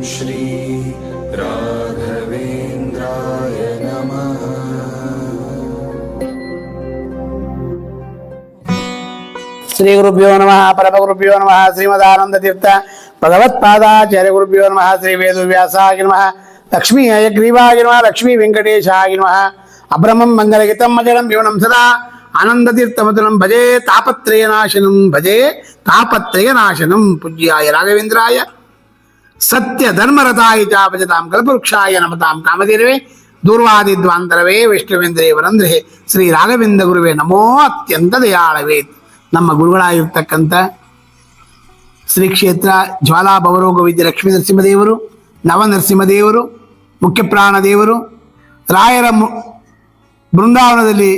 श्री राघवेन्द्राय नमः श्रीगुरुभ्यो नमः परमगुरुभ्यो नमः श्रीमदानन्दतीर्थ भगवत्पादाचार्यगुरुभ्यो नमः श्रीवेदुव्यासाय नमः लक्ष्मी अयग्रीवाय नमः लक्ष्मी वेङ्कटेशाय नमः अब्रह्मं मङ्गलहितं मजलं यूनं सदा ஆனந்ததீர்த்தமதுலம் பஜே தாபத்ரயநாசனம் பஜே தாபத்ரயநாசனம் புஜ்யாய ராகவேந்திராய ಸತ್ಯ ಧರ್ಮರಥಾಯಿ ಚಾಪಜತಾಂ ಕಲ್ಪವೃಕ್ಷಾಯ ನಮತಾಂ ಕಾಮಧೇನವೇ ದೂರ್ವಾದಿ ದ್ವಾಂತರವೇ ವೈಷ್ಣವೇಂದ್ರೇವರಂದ್ರೆ ಶ್ರೀ ರಾಘವೇಂದ್ರ ಗುರುವೇ ನಮೋ ಅತ್ಯಂತ ದಯಾಳವೇ. ನಮ್ಮ ಗುರುಗಳಾಗಿರ್ತಕ್ಕಂಥ ಶ್ರೀ ಕ್ಷೇತ್ರ ಜ್ವಾಲಾ ಭವರೋಗ ವಿದ್ಯ ಲಕ್ಷ್ಮೀ ನರಸಿಂಹದೇವರು ನವನರಸಿಂಹದೇವರು ಮುಖ್ಯ ಪ್ರಾಣದೇವರು ರಾಯರ ಬೃಂದಾವನದಲ್ಲಿ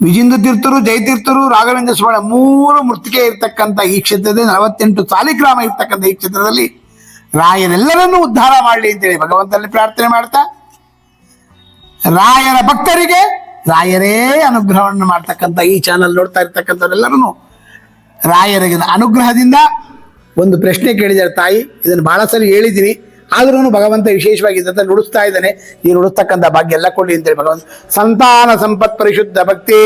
ವಿಜಿಂದ ತೀರ್ಥರು, ಜಯತೀರ್ಥರು, ರಾಘವೇಂದ್ರ ಸ್ವಾಮಿ ಮೂರು ಮೃತ್ತಿಕೆ ಇರ್ತಕ್ಕಂಥ ಈ ಕ್ಷೇತ್ರದಲ್ಲಿ ನಲವತ್ತೆಂಟು ಸಾಲಿಗ್ರಾಮ ಇರ್ತಕ್ಕಂಥ ಈ ಕ್ಷೇತ್ರದಲ್ಲಿ ರಾಯರೆಲ್ಲರನ್ನೂ ಉದ್ಧಾರ ಮಾಡಲಿ ಅಂತೇಳಿ ಭಗವಂತನಲ್ಲಿ ಪ್ರಾರ್ಥನೆ ಮಾಡ್ತಾ, ರಾಯರ ಭಕ್ತರಿಗೆ ರಾಯರೇ ಅನುಗ್ರಹವನ್ನು ಮಾಡ್ತಕ್ಕಂಥ ಈ ಚಾನಲ್ ನೋಡ್ತಾ ಇರ್ತಕ್ಕಂಥವರೆಲ್ಲರೂ ರಾಯರಿಗೆ ಅನುಗ್ರಹದಿಂದ ಒಂದು ಪ್ರಶ್ನೆ ಕೇಳಿದ್ದಾರೆ ತಾಯಿ, ಇದನ್ನು ಬಹಳ ಸರಿ ಹೇಳಿದ್ದೀನಿ ಆದ್ರೂ ಭಗವಂತ ವಿಶೇಷವಾಗಿ ಇದ್ದಂತ ನುಡಿಸ್ತಾ ಇದ್ದಾನೆ, ಈ ನುಡಿಸ್ತಕ್ಕಂಥ ಭಾಗ್ಯ ಎಲ್ಲ ಕೊಡಿ ಅಂತೇಳಿ ಭಗವಂತ, ಸಂತಾನ ಸಂಪತ್ ಪರಿಶುದ್ಧ ಭಕ್ತಿ,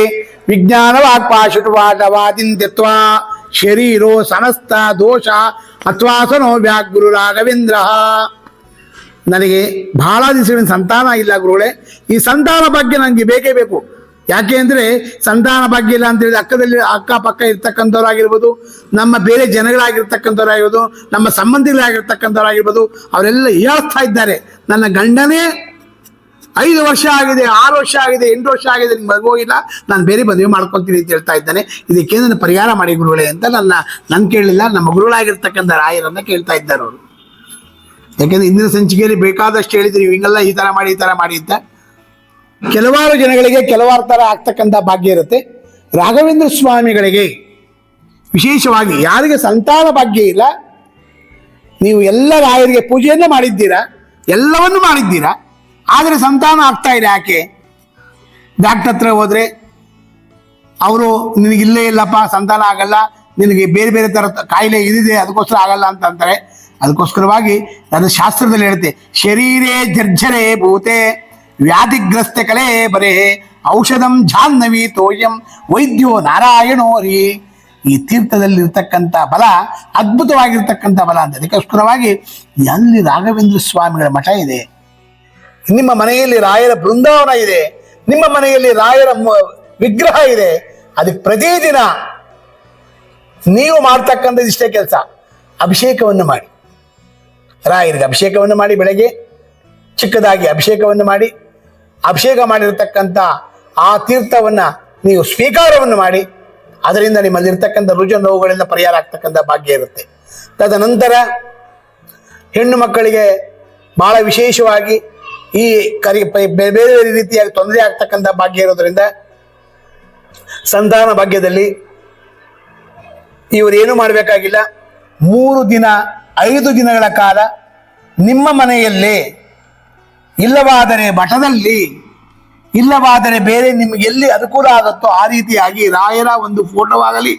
ವಿಜ್ಞಾನ ವಾಕ್ಪಾಶುಟವಾಟವಾದಿಂತ್ಯತ್ವ ಶರೀರೋ ಸಮಸ್ತ ದೋಷ ಅಥ್ವಾಸನೋ ವ್ಯಾಗುರು ರಾಘವೇಂದ್ರ. ನನಗೆ ಬಹಳ ದಿವಸಗಳಿಂದ ಸಂತಾನ ಇಲ್ಲ ಗುರುಗಳೇ. ಈ ಸಂತಾನ ಭಾಗ್ಯ ನನಗೆ ಬೇಕೇ ಬೇಕು. ಯಾಕೆ ಅಂದರೆ ಸಂತಾನ ಭಾಗ್ಯ ಇಲ್ಲ ಅಂತ ಹೇಳಿದ್ರೆ ಅಕ್ಕದಲ್ಲಿ ಅಕ್ಕಪಕ್ಕ ಇರ್ತಕ್ಕಂಥವ್ರಾಗಿರ್ಬೋದು, ನಮ್ಮ ಬೇರೆ ಜನಗಳಾಗಿರ್ತಕ್ಕಂಥವ್ರಾಗಿರ್ಬೋದು, ನಮ್ಮ ಸಂಬಂಧಿಗಳಾಗಿರ್ತಕ್ಕಂಥವ್ರಾಗಿರ್ಬೋದು, ಅವರೆಲ್ಲ ಹೇಳ್ತಾ ಇದ್ದಾರೆ. ನನ್ನ ಗಂಡನೇ ಐದು ವರ್ಷ ಆಗಿದೆ, ಆರು ವರ್ಷ ಆಗಿದೆ, ಎಂಟು ವರ್ಷ ಆಗಿದೆ, ನಿಮ್ಗೆ ಮಗುವಿಲ್ಲ ನಾನು ಬೇರೆ ಮದುವೆ ಮಾಡ್ಕೊಳ್ತೀನಿ ಅಂತ ಹೇಳ್ತಾ ಇದ್ದಾನೆ. ಇದಕ್ಕೆ ನನ್ನ ಪರಿಹಾರ ಮಾಡಿ ಗುರುಗಳೇ ಅಂತ ನನ್ನ ನನ್ನ ಕೇಳಿಲ್ಲ, ನಮ್ಮ ಗುರುಗಳಾಗಿರ್ತಕ್ಕಂಥ ರಾಯರನ್ನ ಕೇಳ್ತಾ ಇದ್ದಾರೆ ಅವರು. ಯಾಕೆಂದ್ರೆ ಇಂದಿನ ಸಂಚಿಕೆಯಲ್ಲಿ ಬೇಕಾದಷ್ಟು ಹೇಳಿದ್ರಿ ಹಿಂಗೆಲ್ಲ ಈ ತರ ಮಾಡಿ, ಈ ತರ ಮಾಡಿ ಅಂತ. ಕೆಲವಾರು ಜನಗಳಿಗೆ ಕೆಲವಾರು ತರ ಆಗ್ತಕ್ಕಂಥ ಭಾಗ್ಯ ಇರುತ್ತೆ. ರಾಘವೇಂದ್ರ ಸ್ವಾಮಿಗಳಿಗೆ ವಿಶೇಷವಾಗಿ ಯಾರಿಗೆ ಸಂತಾನ ಭಾಗ್ಯ ಇಲ್ಲ, ನೀವು ಎಲ್ಲ ರಾಯರಿಗೆ ಪೂಜೆಯನ್ನು ಮಾಡಿದ್ದೀರಾ, ಎಲ್ಲವನ್ನು ಮಾಡಿದ್ದೀರಾ ಆದರೆ ಸಂತಾನ ಆಗ್ತಾ ಇದೆ ಯಾಕೆ? ಡಾಕ್ಟರ್ ಹತ್ರ ಹೋದ್ರೆ, ಅವರು ನಿನಗೆ ಇಲ್ಲೇ ಇಲ್ಲಪ್ಪ, ಸಂತಾನ ಆಗಲ್ಲ, ನಿನಗೆ ಬೇರೆ ಬೇರೆ ಥರ ಕಾಯಿಲೆ ಇದಿದೆ, ಅದಕ್ಕೋಸ್ಕರ ಆಗಲ್ಲ ಅಂತ ಅಂತಾರೆ. ಅದಕ್ಕೋಸ್ಕರವಾಗಿ ಅದು ಶಾಸ್ತ್ರದಲ್ಲಿ ಹೇಳುತ್ತೆ, ಶರೀರೇ ಜರ್ಜರೆ ಭೂತೆ, ವ್ಯಾಧಿಗ್ರಸ್ತ ಕಲೆ ಬರೇ, ಔಷಧಂ ಜಾಹ್ನವಿ ತೋಯಂ, ವೈದ್ಯೋ ನಾರಾಯಣೋ ರೀ ಈ ತೀರ್ಥದಲ್ಲಿರ್ತಕ್ಕಂಥ ಬಲ, ಅದ್ಭುತವಾಗಿರ್ತಕ್ಕಂಥ ಬಲ ಅಂತ. ಅದಕ್ಕೋಸ್ಕರವಾಗಿ ಎಲ್ಲಿ ರಾಘವೇಂದ್ರ ಸ್ವಾಮಿಗಳ ಮಠ ಇದೆ. ನಿಮ್ಮ ಮನೆಯಲ್ಲಿ ರಾಯರ ಬೃಂದಾವನ ಇದೆ, ನಿಮ್ಮ ಮನೆಯಲ್ಲಿ ರಾಯರ ವಿಗ್ರಹ ಇದೆ ಅದಕ್ಕೆ ಪ್ರತಿದಿನ ನೀವು ಮಾಡ್ತಕ್ಕಂಥದ್ದು ಇಷ್ಟೇ ಕೆಲಸ. ಅಭಿಷೇಕವನ್ನು ಮಾಡಿ. ರಾಯರಿಗೆ ಅಭಿಷೇಕವನ್ನು ಮಾಡಿ ಬೆಳಗ್ಗೆ, ಚಿಕ್ಕದಾಗಿ ಅಭಿಷೇಕವನ್ನು ಮಾಡಿ, ಅಭಿಷೇಕ ಮಾಡಿರತಕ್ಕಂಥ ಆ ತೀರ್ಥವನ್ನು ನೀವು ಸ್ವೀಕಾರವನ್ನು ಮಾಡಿ, ಅದರಿಂದ ನಿಮ್ಮಲ್ಲಿರ್ತಕ್ಕಂಥ ರುಜು ನೋವುಗಳಿಂದ ಪರಿಹಾರ ಆಗ್ತಕ್ಕಂಥ ಭಾಗ್ಯ ಇರುತ್ತೆ. ತದನಂತರ ಹೆಣ್ಣು ಮಕ್ಕಳಿಗೆ ಬಹಳ ವಿಶೇಷವಾಗಿ ಈ ಕರಿ ಬೇರೆ ಬೇರೆ ರೀತಿಯಾಗಿ ತೊಂದರೆ ಆಗ್ತಕ್ಕಂಥ ಭಾಗ್ಯ ಇರೋದ್ರಿಂದ ಸಂತಾನ ಭಾಗ್ಯದಲ್ಲಿ ಇವರೇನು ಮಾಡಬೇಕಾಗಿಲ್ಲ? ಮೂರು ದಿನ, ಐದು ದಿನಗಳ ಕಾಲ ನಿಮ್ಮ ಮನೆಯಲ್ಲೇ ಇಲ್ಲವಾದರೆ ಮಠದಲ್ಲಿ, ಇಲ್ಲವಾದರೆ ಬೇರೆ ನಿಮ್ಗೆ ಎಲ್ಲಿ ಅನುಕೂಲ ಆಗುತ್ತೋ ಆ ರೀತಿಯಾಗಿ ರಾಯರ ಒಂದು ಫೋಟೋ ಆಗಲಿ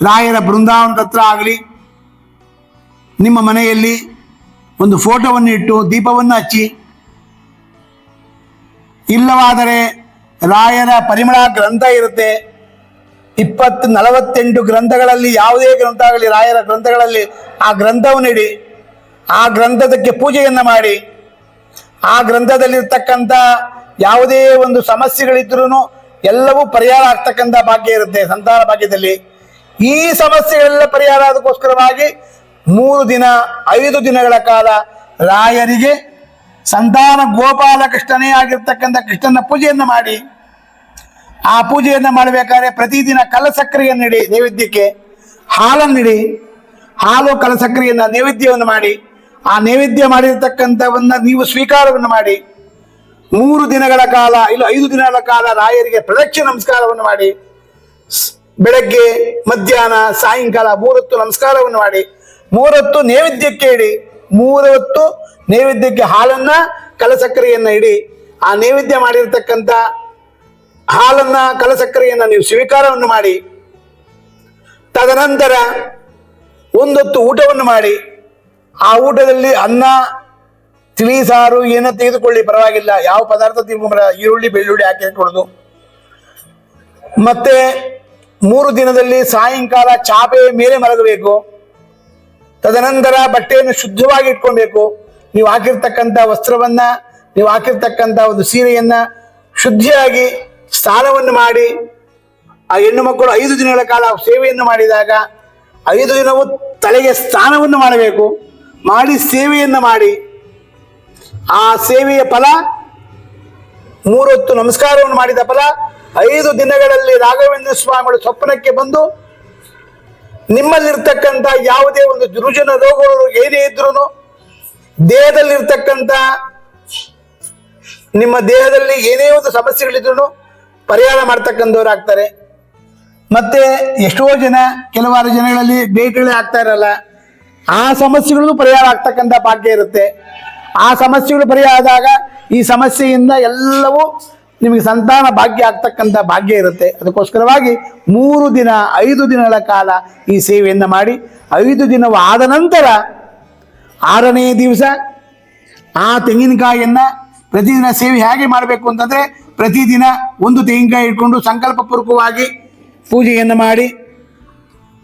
ರಾಯರ ಬೃಂದಾವನ ಹತ್ರ ಆಗಲಿ, ನಿಮ್ಮ ಮನೆಯಲ್ಲಿ ಒಂದು ಫೋಟೋವನ್ನು ಇಟ್ಟು ದೀಪವನ್ನು ಹಚ್ಚಿ ಇಲ್ಲವಾದರೆ ರಾಯರ ಪರಿಮಳ ಗ್ರಂಥ ಇರುತ್ತೆ. ಇಪ್ಪತ್ತು ನಲವತ್ತೆಂಟು ಗ್ರಂಥಗಳಲ್ಲಿ ಯಾವುದೇ ಗ್ರಂಥ ಆಗಲಿ ರಾಯರ ಗ್ರಂಥಗಳಲ್ಲಿ ಆ ಗ್ರಂಥವನ್ನು ಇಡಿ. ಆ ಗ್ರಂಥದಕ್ಕೆ ಪೂಜೆಯನ್ನು ಮಾಡಿ. ಆ ಗ್ರಂಥದಲ್ಲಿರ್ತಕ್ಕಂಥ ಯಾವುದೇ ಒಂದು ಸಮಸ್ಯೆಗಳಿದ್ರೂ ಎಲ್ಲವೂ ಪರಿಹಾರ ಆಗ್ತಕ್ಕಂಥ ಭಾಗ್ಯ ಇರುತ್ತೆ ಸಂತಾನ ಭಾಗ್ಯದಲ್ಲಿ. ಈ ಸಮಸ್ಯೆಗಳೆಲ್ಲ ಪರಿಹಾರ ಅದಕ್ಕೋಸ್ಕರವಾಗಿ ಮೂರು ದಿನ, ಐದು ದಿನಗಳ ಕಾಲ ರಾಯರಿಗೆ ಸಂತಾನ ಗೋಪಾಲ ಕೃಷ್ಣನೇ ಆಗಿರ್ತಕ್ಕಂಥ ಕೃಷ್ಣನ ಪೂಜೆಯನ್ನು ಮಾಡಿ. ಆ ಪೂಜೆಯನ್ನು ಮಾಡಬೇಕಾದ್ರೆ ಪ್ರತಿದಿನ ಕಲಸಕ್ಕರೆಯನ್ನಿಡಿ ನೈವೇದ್ಯಕ್ಕೆ ಹಾಲನ್ನಿಡಿ ಹಾಲು ಕಲಸಕ್ಕರೆಯನ್ನ ನೈವೇದ್ಯವನ್ನು ಮಾಡಿ, ಆ ನೈವೇದ್ಯ ಮಾಡಿರ್ತಕ್ಕಂಥವನ್ನ ನೀವು ಸ್ವೀಕಾರವನ್ನು ಮಾಡಿ, ಮೂರು ದಿನಗಳ ಕಾಲ ಇಲ್ಲ ಐದು ದಿನಗಳ ಕಾಲ ರಾಯರಿಗೆ ಪ್ರದಕ್ಷಿಣ ನಮಸ್ಕಾರವನ್ನು ಮಾಡಿ ಬೆಳಗ್ಗೆ, ಮಧ್ಯಾಹ್ನ, ಸಾಯಂಕಾಲ ಮೂರೊತ್ತು ನಮಸ್ಕಾರವನ್ನು ಮಾಡಿ, ಮೂರೊತ್ತು ನೈವೇದ್ಯಕ್ಕೆ ಇಡಿ. ಮೂರೊತ್ತು ನೈವೇದ್ಯಕ್ಕೆ ಹಾಲನ್ನ ಕಲಸಕ್ಕರೆಯನ್ನ ಇಡಿ. ಆ ನೈವೇದ್ಯ ಮಾಡಿರ್ತಕ್ಕಂಥ ಹಾಲನ್ನ, ಕಲಸಕ್ಕರೆಯನ್ನ ನೀವು ಸ್ವೀಕಾರವನ್ನು ಮಾಡಿ. ತದನಂತರ ಒಂದೊತ್ತು ಊಟವನ್ನು ಮಾಡಿ. ಆ ಊಟದಲ್ಲಿ ಅನ್ನ, ತಿಳಿ, ಸಾರು ಏನೋ ತೆಗೆದುಕೊಳ್ಳಿ, ಪರವಾಗಿಲ್ಲ. ಯಾವ ಪದಾರ್ಥ ತಿಳ್ಕೊಂಬರ ಈರುಳ್ಳಿ, ಬೆಳ್ಳುಳ್ಳಿ ಹಾಕಿ ಕೊಡೋದು ಮತ್ತೆ ಮೂರು ದಿನದಲ್ಲಿ ಸಾಯಂಕಾಲ ಚಾಪೆ ಮೇಲೆ ಮಲಗಬೇಕು. ತದನಂತರ ಬಟ್ಟೆಯನ್ನು ಶುದ್ಧವಾಗಿ ಇಟ್ಕೊಬೇಕು. ನೀವು ಹಾಕಿರ್ತಕ್ಕಂಥ ವಸ್ತ್ರವನ್ನ, ನೀವು ಹಾಕಿರ್ತಕ್ಕಂಥ ಒಂದು ಸೀರೆಯನ್ನ ಶುದ್ಧಿಯಾಗಿ ಸ್ನಾನವನ್ನು ಮಾಡಿ, ಆ ಹೆಣ್ಣು ಮಕ್ಕಳು ಐದು ದಿನಗಳ ಕಾಲ ಸೇವೆಯನ್ನು ಮಾಡಿದಾಗ, ಐದು ದಿನವೂ ತಲೆಗೆ ಸ್ನಾನವನ್ನು ಮಾಡಬೇಕು. ಮಾಡಿ ಸೇವೆಯನ್ನು ಮಾಡಿ. ಆ ಸೇವೆಯ ಫಲ, ಮೂರೊತ್ತು ನಮಸ್ಕಾರವನ್ನು ಮಾಡಿದ ಫಲ, ಐದು ದಿನಗಳಲ್ಲಿ ರಾಘವೇಂದ್ರ ಸ್ವಾಮಿಗಳು ಸ್ವಪ್ನಕ್ಕೆ ಬಂದು ನಿಮ್ಮಲ್ಲಿರ್ತಕ್ಕಂಥ ಯಾವುದೇ ಒಂದು ದುರುಜನ ರೋಗಗಳು ಏನೇ ಇದ್ರು ದೇಹದಲ್ಲಿರ್ತಕ್ಕಂಥ, ನಿಮ್ಮ ದೇಹದಲ್ಲಿ ಏನೇ ಒಂದು ಸಮಸ್ಯೆಗಳಿದ್ರು ಪರಿಹಾರ ಮಾಡ್ತಕ್ಕಂಥವ್ರು ಮತ್ತೆ ಎಷ್ಟೋ ಜನ, ಕೆಲವಾರು ಜನಗಳಲ್ಲಿ ಡೇಟ್ಗಳೇ ಆಗ್ತಾ ಇರಲ್ಲ. ಆ ಸಮಸ್ಯೆಗಳು ಪರಿಹಾರ ಆಗ್ತಕ್ಕಂಥ ಭಾಗ್ಯ ಇರುತ್ತೆ. ಆ ಸಮಸ್ಯೆಗಳು ಪರಿಹಾರ ಆದಾಗ ಈ ಸಮಸ್ಯೆಯಿಂದ ಎಲ್ಲವೂ ನಿಮಗೆ ಸಂತಾನ ಭಾಗ್ಯ ಆಗ್ತಕ್ಕಂಥ ಭಾಗ್ಯ ಇರುತ್ತೆ. ಅದಕ್ಕೋಸ್ಕರವಾಗಿ ಮೂರು ದಿನ, ಐದು ದಿನಗಳ ಕಾಲ ಈ ಸೇವೆಯನ್ನು ಮಾಡಿ, ಐದು ದಿನವೂ ಆದ ನಂತರ ಆರನೇ ದಿವಸ ಆ ತೆಂಗಿನಕಾಯಿಯನ್ನು ಪ್ರತಿದಿನ ಸೇವೆ ಹೇಗೆ ಮಾಡಬೇಕು ಅಂತಂದರೆ ಪ್ರತಿದಿನ ಒಂದು ತೆಂಗಿನಕಾಯಿ ಇಟ್ಕೊಂಡು ಸಂಕಲ್ಪಪೂರ್ವಕವಾಗಿ ಪೂಜೆಯನ್ನು ಮಾಡಿ,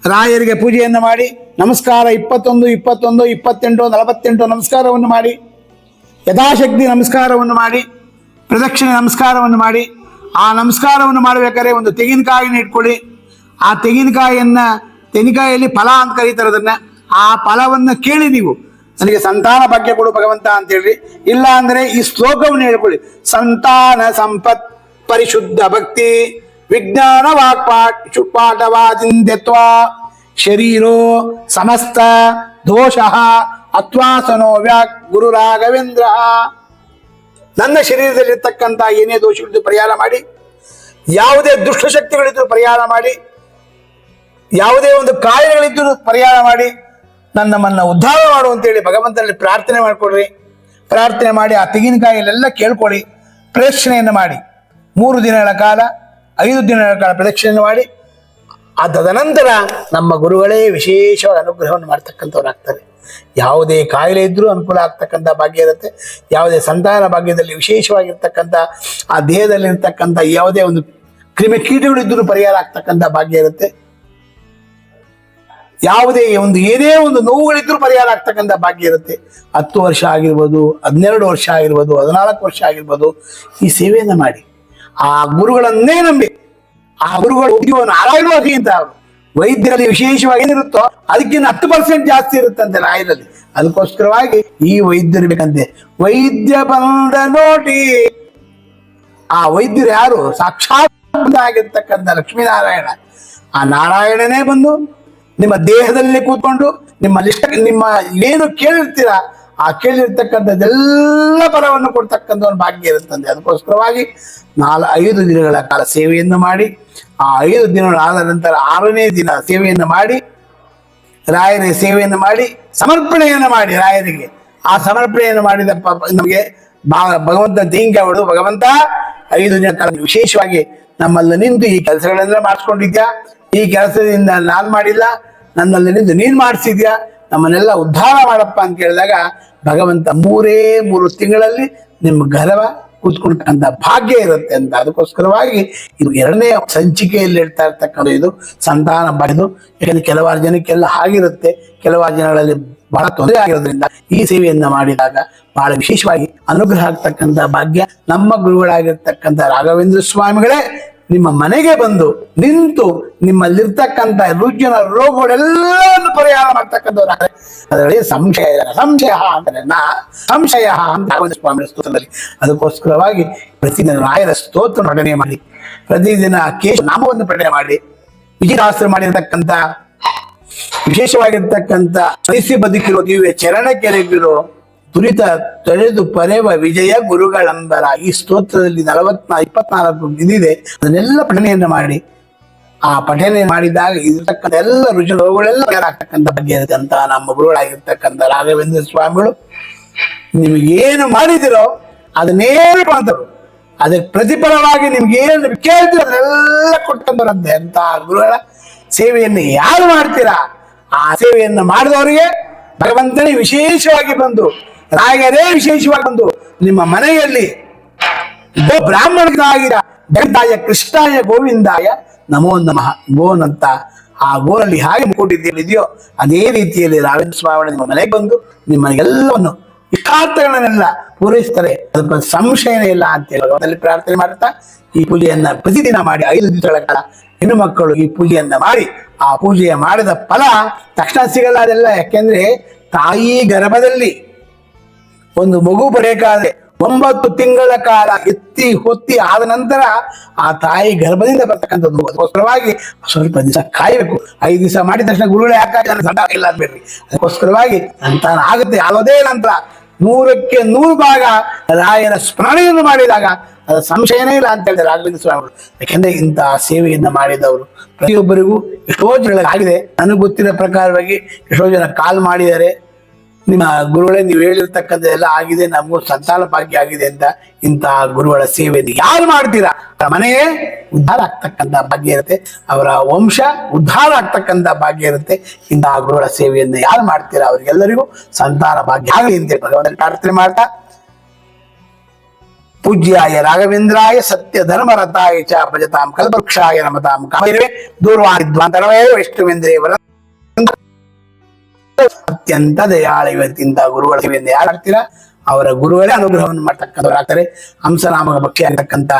ರಾಯರಿಗೆ ಪೂಜೆಯನ್ನು ಮಾಡಿ, ನಮಸ್ಕಾರ ಇಪ್ಪತ್ತೊಂದು ಇಪ್ಪತ್ತೊಂದು, ಇಪ್ಪತ್ತೆಂಟು, ನಲವತ್ತೆಂಟು ನಮಸ್ಕಾರವನ್ನು ಮಾಡಿ, ಯಥಾಶಕ್ತಿ ನಮಸ್ಕಾರವನ್ನು ಮಾಡಿ ಪ್ರದಕ್ಷಿಣೆ ನಮಸ್ಕಾರವನ್ನು ಮಾಡಿ, ಆ ನಮಸ್ಕಾರವನ್ನು ಮಾಡಬೇಕಾದ್ರೆ ಒಂದು ತೆಂಗಿನಕಾಯಿನ ಇಟ್ಕೊಳ್ಳಿ. ಆ ತೆಂಗಿನಕಾಯಿಯನ್ನು ತೆಂಗಿನಕಾಯಿಯಲ್ಲಿ ಫಲ ಅಂತ ಕರೀತಾರೆ ಅದನ್ನ ಆ ಫಲವನ್ನು ಕೇಳಿ ನೀವು. ನನಗೆ ಸಂತಾನ ಭಾಗ್ಯ ಕೊಡು ಭಗವಂತ ಅಂತ ಹೇಳಿ. ಇಲ್ಲ ಅಂದ್ರೆ ಈ ಶ್ಲೋಕವನ್ನು ಹೇಳ್ಕೊಳ್ಳಿ. ಸಂತಾನ ಸಂಪತ್ ಪರಿಶುದ್ಧ ಭಕ್ತಿ ವಿಜ್ಞಾನ ವಾಕ್ಪಾಟ್ ಶರೀರೋ ಸಮಸ್ತ ದೋಷ ಅತ್ವಾಸನೋ ವ್ಯಾಕ್ ಗುರು ರಾಘವೇಂದ್ರ ನನ್ನ ಶರೀರದಲ್ಲಿರ್ತಕ್ಕಂಥ ಏನೇ ದೋಷಗಳಿದ್ದು ಪರಿಹಾರ ಮಾಡಿ, ಯಾವುದೇ ದುಷ್ಟಶಕ್ತಿಗಳಿದ್ದರೂ ಪರಿಹಾರ ಮಾಡಿ, ಯಾವುದೇ ಒಂದು ಕಾಯಿಲೆಗಳಿದ್ದರೂ ಪರಿಹಾರ ಮಾಡಿ, ನನ್ನ ನಮ್ಮನ್ನ ಉದ್ಧಾರ ಮಾಡು ಅಂತೇಳಿ ಭಗವಂತನಲ್ಲಿ ಪ್ರಾರ್ಥನೆ ಮಾಡಿಕೊಡ್ರಿ. ಪ್ರಾರ್ಥನೆ ಮಾಡಿ ಆ ತೆಂಗಿನಕಾಯಿಲೆಲ್ಲ ಕೇಳ್ಕೊಳ್ಳಿ ಪ್ರದಕ್ಷಿಣೆಯನ್ನು ಮಾಡಿ. ಮೂರು ದಿನಗಳ ಕಾಲ, ಐದು ದಿನಗಳ ಕಾಲ ಪ್ರದಕ್ಷಿಣೆಯನ್ನು ಮಾಡಿ ಆ ತದನಂತರ ನಮ್ಮ ಗುರುಗಳೇ ವಿಶೇಷವಾದ ಅನುಗ್ರಹವನ್ನು ಮಾಡ್ತಕ್ಕಂಥವ್ರು ಆಗ್ತಾರೆ ಯಾವುದೇ ಕಾಯಿಲೆ ಇದ್ದರೂ ಅನುಕೂಲ ಆಗ್ತಕ್ಕಂಥ ಭಾಗ್ಯ ಇರುತ್ತೆ. ಯಾವುದೇ ಸಂತಾನ ಭಾಗ್ಯದಲ್ಲಿ ವಿಶೇಷವಾಗಿರ್ತಕ್ಕಂಥ, ಆ ದೇಹದಲ್ಲಿರ್ತಕ್ಕಂಥ ಯಾವುದೇ ಒಂದು ಕ್ರಿಮಿಕೀಟಗಳಿದ್ದರೂ ಪರಿಹಾರ ಆಗ್ತಕ್ಕಂಥ ಭಾಗ್ಯ ಇರುತ್ತೆ. ಯಾವುದೇ ಒಂದು, ಏನೇ ಒಂದು ನೋವುಗಳಿದ್ರೂ ಪರಿಹಾರ ಆಗ್ತಕ್ಕಂಥ ಭಾಗ್ಯ ಇರುತ್ತೆ. ಹತ್ತು ವರ್ಷ ಆಗಿರ್ಬೋದು ಹದಿನೆರಡು ವರ್ಷ ಆಗಿರ್ಬೋದು, ಹದಿನಾಲ್ಕು ವರ್ಷ ಆಗಿರ್ಬೋದು, ಈ ಸೇವೆಯನ್ನು ಮಾಡಿ. ಆ ಗುರುಗಳನ್ನೇ ನಂಬಿ ಆ ಗುರುಗಳು ನಾರಾಯಣ ನಾರಾಯಣವಾದಿ ಅಂತ ವೈದ್ಯರಲ್ಲಿ ವಿಶೇಷವಾಗಿ ಏನಿರುತ್ತೋ ಅದಕ್ಕಿಂತ ಹತ್ತು ಪರ್ಸೆಂಟ್ ಜಾಸ್ತಿ ಇರುತ್ತಂತೆ ರಾಯರಲ್ಲಿ ಅದಕ್ಕೋಸ್ಕರವಾಗಿ ಈ ವೈದ್ಯರು ಬೇಕಂತೆ. ವೈದ್ಯ ಬಂದ ನೋಡಿ. ಆ ವೈದ್ಯರು ಯಾರು? ಸಾಕ್ಷಾತ್ ಆಗಿರ್ತಕ್ಕಂಥ ಲಕ್ಷ್ಮೀನಾರಾಯಣ. ಆ ನಾರಾಯಣನೇ ಬಂದು ನಿಮ್ಮ ದೇಹದಲ್ಲಿ ಕೂತ್ಕೊಂಡು ನಿಮ್ಮ ಲಿಸ್ಟ್ ನಿಮ್ಮ ಏನು ಕೇಳಿರ್ತೀರಾ ಆ ಕೇಳಿರ್ತಕ್ಕಂಥದ್ದೆಲ್ಲ ಫಲವನ್ನು ಕೊಡ್ತಕ್ಕಂಥ ಒಂದು ಭಾಗ್ಯ ಇರುತ್ತಂತೆ. ಅದಕ್ಕೋಸ್ಕರವಾಗಿ ನಾಲ್ ಐದು ದಿನಗಳ ಕಾಲ ಸೇವೆಯನ್ನು ಮಾಡಿ, ಆ ಐದು ದಿನಗಳಾದ ನಂತರ ಆರನೇ ದಿನ ಸೇವೆಯನ್ನು ಮಾಡಿ, ರಾಯರ ಸೇವೆಯನ್ನು ಮಾಡಿ, ಸಮರ್ಪಣೆಯನ್ನು ಮಾಡಿ ರಾಯರಿಗೆ. ಆ ಸಮರ್ಪಣೆಯನ್ನು ಮಾಡಿದ ನಮಗೆ ಭಗವಂತ ದೇಂಗೆ ಅವಳು. ಭಗವಂತ, ಐದು ದಿನ ಕಾಲ ವಿಶೇಷವಾಗಿ ನಮ್ಮಲ್ಲಿ ನಿಂತು ಈ ಕೆಲಸಗಳೆಲ್ಲ ಮಾಡಿಸ್ಕೊಂಡಿದ್ಯಾ? ಈ ಕೆಲಸದಿಂದ ನಾನು ಮಾಡಿಲ್ಲ, ನನ್ನಲ್ಲಿ ನಿಂತು ನೀನು ಮಾಡಿಸಿದ್ಯಾ? ನಮ್ಮನ್ನೆಲ್ಲ ಉದ್ಧಾರ ಮಾಡಪ್ಪ ಅಂತ ಕೇಳಿದಾಗ ಭಗವಂತ ಮೂರೇ ಮೂರು ತಿಂಗಳಲ್ಲಿ ನಿಮ್ಮ ಗರ್ವ ಕೂತ್ಕೊಂಡಂತ ಭಾಗ್ಯ ಇರುತ್ತೆ ಅಂತ. ಅದಕ್ಕೋಸ್ಕರವಾಗಿ ಇದು ಎರಡನೇ ಸಂಚಿಕೆಯಲ್ಲಿ ಇಡ್ತಾ ಇರ್ತಕ್ಕಂಥ ಇದು ಸಂತಾನ ಬಡಿದು ಯಾಕಂದ್ರೆ ಕೆಲವಾರು ಜನಕ್ಕೆಲ್ಲ ಆಗಿರುತ್ತೆ ಕೆಲವಾರು ಜನಗಳಲ್ಲಿ ಬಹಳ ತೊಂದರೆ ಆಗಿರೋದ್ರಿಂದ ಈ ಸೇವೆಯನ್ನ ಮಾಡಿದಾಗ ಬಹಳ ವಿಶೇಷವಾಗಿ ಅನುಗ್ರಹ ಆಗ್ತಕ್ಕಂಥ ಭಾಗ್ಯ ನಮ್ಮ ಗುರುಗಳಾಗಿರ್ತಕ್ಕಂಥ ರಾಘವೇಂದ್ರ ಸ್ವಾಮಿಗಳೇ ನಿಮ್ಮ ಮನೆಗೆ ಬಂದು ನಿಂತು ನಿಮ್ಮಲ್ಲಿರ್ತಕ್ಕಂಥ ರುಜನ ರೋಗಗಳೆಲ್ಲವನ್ನು ಪರಿಹಾರ ಮಾಡ್ತಕ್ಕಂಥವ್ರು ಅದರಲ್ಲಿ ಸಂಶಯ ಸಂಶಯ ಅಂದರೆ ನಾ ಸಂಶಯ ಅಂತ ಸ್ವಾಮಿ ಸ್ತೋತ್ರದಲ್ಲಿ. ಅದಕ್ಕೋಸ್ಕರವಾಗಿ ಪ್ರತಿದಿನ ರಾಯರ ಸ್ತೋತ್ರ ಪ್ರಕಟಣೆ ಮಾಡಿ. ಪ್ರತಿದಿನ ಕೇಶ ನಾಮವನ್ನು ಪಠಣೆ ಮಾಡಿ. ವಿಜಯಾಸ್ತ್ರ ಮಾಡಿರ್ತಕ್ಕಂಥ, ವಿಶೇಷವಾಗಿರ್ತಕ್ಕಂಥ ಸಹಿಸಿ ಬದುಕಿರೋ ದಿವ್ಯ ಚರಣಕ್ಕೆ ಕೆರೆಗಿರೋ ದುರಿತ ತೊಳೆದು ಪರೆವ ವಿಜಯ ಗುರುಗಳಂಬರ ಈ ಸ್ತೋತ್ರದಲ್ಲಿ ನಲವತ್ನಾ, ಇಪ್ಪತ್ನಾಲ್ಕು ಇದಿದೆ. ಅದನ್ನೆಲ್ಲ ಪಠನೆಯನ್ನು ಮಾಡಿ. ಆ ಪಠನೆ ಮಾಡಿದಾಗ ಇರತಕ್ಕಂಥ ಎಲ್ಲ ರುಚಿ ರೋಗಗಳೆಲ್ಲ ಆಗ್ತಕ್ಕಂಥ ಅಂತ ನಮ್ಮ ಗುರುಗಳಾಗಿರ್ತಕ್ಕಂಥ ರಾಘವೇಂದ್ರ ಸ್ವಾಮಿಗಳು. ನಿಮಗೇನು ಮಾಡಿದಿರೋ ಅದನ್ನೇ ಮಾಡ್ತಾರೆ ಅದಕ್ಕೆ ಪ್ರತಿಫಲವಾಗಿ ನಿಮ್ಗೆ ಏನು ಕೇಳ್ತೀರೋ ಅದನ್ನೆಲ್ಲ ಕೊಟ್ಟು ಬರುತ್ತೆ ಅಂತ ಗುರುಗಳ ಸೇವೆಯನ್ನು ಯಾರು ಮಾಡ್ತೀರಾ? ಆ ಸೇವೆಯನ್ನು ಮಾಡಿದವರಿಗೆ ಭಗವಂತನೇ ವಿಶೇಷವಾಗಿ ಬಂದು ರಾಯರೇ ವಿಶೇಷವಾಗಿ ನಿಮ್ಮ ಮನೆಯಲ್ಲಿ ಗೋ ಬ್ರಾಹ್ಮಣನಾಗಿರ ಜಗದಾಯ ಕೃಷ್ಣಾಯ ಗೋವಿಂದಾಯ ನಮೋ ನಮಃ ಗೋನಂತ ಆ ಗೋನಲ್ಲಿ ಹಾಗೆ ಮುಕ್ಕೊಟ್ಟಿದ್ದೀರಿದೆಯೋ ಅದೇ ರೀತಿಯಲ್ಲಿ ರಾವೇಂದ್ರ ಸ್ವಾಮಿ ನಿಮ್ಮ ಮನೆಗೆ ಬಂದು ನಿಮ್ಮ ಎಲ್ಲವನ್ನು ಇಷ್ಟಾರ್ಥಗಳನ್ನೆಲ್ಲ ಪೂರೈಸ್ತಾರೆ. ಅದಕ್ಕೆ ಸಂಶಯನೇ ಇಲ್ಲ ಅಂತ ಹೇಳಿ ಪ್ರಾರ್ಥನೆ ಮಾಡುತ್ತಾ, ಈ ಪೂಜೆಯನ್ನ ಪ್ರತಿದಿನ ಮಾಡಿ ಐದು ದಿನಗಳ ಕಾಲ ಹೆಣ್ಣು ಮಕ್ಕಳು ಈ ಪೂಜೆಯನ್ನ ಮಾಡಿ, ಆ ಪೂಜೆಯ ಮಾಡಿದ ಫಲ ತಕ್ಷಣ ಸಿಗಲ್ಲ ಅದೆಲ್ಲ. ಯಾಕೆಂದ್ರೆ ತಾಯಿ ಗರ್ಭದಲ್ಲಿ ಒಂದು ಮಗು ಬರೆಯಕ್ಕಾದ್ರೆ ಒಂಬತ್ತು ತಿಂಗಳ ಕಾಲ ಎತ್ತಿ ಹೊತ್ತಿ ಆದ ನಂತರ ಆ ತಾಯಿ ಗರ್ಭದಿಂದ ಬರ್ತಕ್ಕಂಥದ್ದು ಅದಕ್ಕೋಸ್ಕರವಾಗಿ ಸ್ವಲ್ಪ ದಿವಸ ಕಾಯಬೇಕು. ಐದು ದಿವಸ ಮಾಡಿದ ತಕ್ಷಣ ಗುರುಗಳೇ ಯಾಕೆ ಸಂತಾನ ಇಲ್ಲ ಅನ್ಬೇಡ್ರಿ ಅದಕ್ಕೋಸ್ಕರವಾಗಿ ಸಂತಾನ ಆಗುತ್ತೆ. ಆಗೋದೇ ನಂತರ ನೂರಕ್ಕೆ ನೂರು ಭಾಗ ರಾಯರ ಸ್ಮರಣೆಯನ್ನು ಮಾಡಿದಾಗ ಅದು ಸಂಶಯನೇ ಇಲ್ಲ ಅಂತ ಹೇಳಿದ್ರೆ ರಾಘವೇಂದ್ರ ಸ್ವಾಮಿಗಳು. ಯಾಕೆಂದ್ರೆ ಇಂತಹ ಸೇವೆಯಿಂದ ಮಾಡಿದವರು ಪ್ರತಿಯೊಬ್ಬರಿಗೂ ಎಷ್ಟೋ ಜನಗಳಾಗಿದೆ ನನಗೆ ಗೊತ್ತಿರೋ ಪ್ರಕಾರವಾಗಿ ಎಷ್ಟೋ ಜನ ಕಾಲ್ ಮಾಡಿದ್ದಾರೆ. ನಿಮ್ಮ ಗುರುಗಳೇ ನೀವು ಹೇಳಿರ್ತಕ್ಕಂಥ ಎಲ್ಲ ಆಗಿದೆ, ನಮಗೂ ಸಂತಾನ ಭಾಗ್ಯ ಆಗಿದೆ ಅಂತ ಇಂತಹ ಗುರುಗಳ ಸೇವೆಯನ್ನು ಯಾರು ಮಾಡ್ತೀರಾ? ಮನೆಯೇ ಉದ್ಧಾರ ಆಗ್ತಕ್ಕಂಥ ಭಾಗ್ಯ ಇರುತ್ತೆ. ಅವರ ವಂಶ ಉದ್ಧಾರ ಆಗ್ತಕ್ಕಂಥ ಭಾಗ್ಯ ಇರುತ್ತೆ. ಇಂತಹ ಗುರುಗಳ ಸೇವೆಯನ್ನು ಯಾರು ಮಾಡ್ತೀರಾ? ಅವರಿಗೆಲ್ಲರಿಗೂ ಸಂತಾನ ಭಾಗ್ಯ ಆಗಲಿ ಅಂತ ಭಗವಂತನ ಪ್ರಾರ್ಥನೆ ಮಾಡ್ತಾ, ಪೂಜ್ಯಾಯ ರಾಘವೇಂದ್ರಾಯ ಸತ್ಯ ಧರ್ಮರತಾಯ ಚ ಭಜತಾಂ ಕಲ್ಪವೃಕ್ಷಾಯ ನಮತಾಂ ಕಾಮಿರವೇ. ದೂರ್ವಾರಿದ್ವಾಂತರವೇ ವಿಷ್ಣುವೆಂದ್ರೆ ವರ ಅತ್ಯಂತ ದಯಾಳ ಇವತ್ತಿಂದ ಗುರುಗಳ. ಯಾರು ಆಗ್ತೀರಾ? ಅವರ ಗುರುಗಳೇ ಅನುಗ್ರಹವನ್ನು ಮಾಡ್ತಕ್ಕಂಥವ್ರು ಆಗ್ತಾರೆ ಹಂಸನಾಮಕ ಭಕ್ತಿ ಆಗ್ತಕ್ಕಂಥ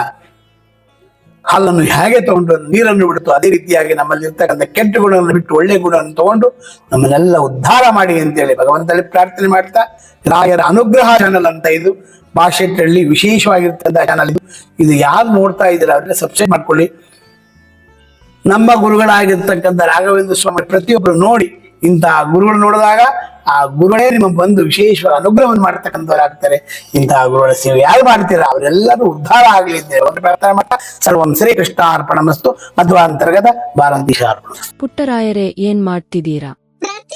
ಹಾಲನ್ನು ಹೇಗೆ ತಗೊಂಡು ನೀರನ್ನು ಬಿಡುತ್ತೋ ಅದೇ ರೀತಿಯಾಗಿ ನಮ್ಮಲ್ಲಿ ಇರ್ತಕ್ಕಂಥ ಕೆಟ್ಟ ಗುಣವನ್ನು ಬಿಟ್ಟು ಒಳ್ಳೆ ಗುಣವನ್ನು ತಗೊಂಡು ನಮ್ಮನ್ನೆಲ್ಲ ಉದ್ಧಾರ ಮಾಡಿ ಅಂತೇಳಿ ಭಗವಂತನಲ್ಲಿ ಪ್ರಾರ್ಥನೆ ಮಾಡ್ತಾ, ರಾಯರ ಅನುಗ್ರಹ ಚಾನಲ್ ಅಂತ ಇದು. ಭಾಷೆಟ್ಟಳ್ಳಿ ವಿಶೇಷವಾಗಿರ್ತಕ್ಕಂಥ ಚಾನಲ್ ಇದು. ಇದು ಯಾರು ನೋಡ್ತಾ ಇದ್ದೀರಾ ಅವ್ರನ್ನ ಸಬ್ಸ್ಕ್ರೈಬ್ ಮಾಡ್ಕೊಳ್ಳಿ. ನಮ್ಮ ಗುರುಗಳಾಗಿರ್ತಕ್ಕಂಥ ರಾಘವೇಂದ್ರ ಸ್ವಾಮಿ ಪ್ರತಿಯೊಬ್ಬರು ನೋಡಿ ಇಂತಹ ಗುರುಗಳು ನೋಡಿದಾಗ ಆ ಗುರುಗಳೇ ನಿಮ್ಮ ಬಂದು ವಿಶೇಷ ಅನುಗ್ರಹವನ್ನು ಮಾಡ್ತಕ್ಕಂಥವ್ರು ಆಗ್ತಾರೆ ಇಂತಹ ಗುರುಗಳ ಸೇವೆ ಯಾರು ಮಾಡ್ತೀರಾ? ಅವರೆಲ್ಲರೂ ಉದ್ಧಾರ ಆಗಲಿ ಮಾಡ್ತಾ ಸರ್ವಂ ಶ್ರೀ ಕೃಷ್ಣ ಅರ್ಪಣ ಮಸ್ತು ಮಧ್ವಾಂತರ್ಗತ ಬಾಲಂತೀಶ ಅರ್ಪಣ ಪುಟ್ಟರಾಯರೇ, ಏನ್ ಮಾಡ್ತಿದ್ದೀರಾ?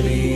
Shri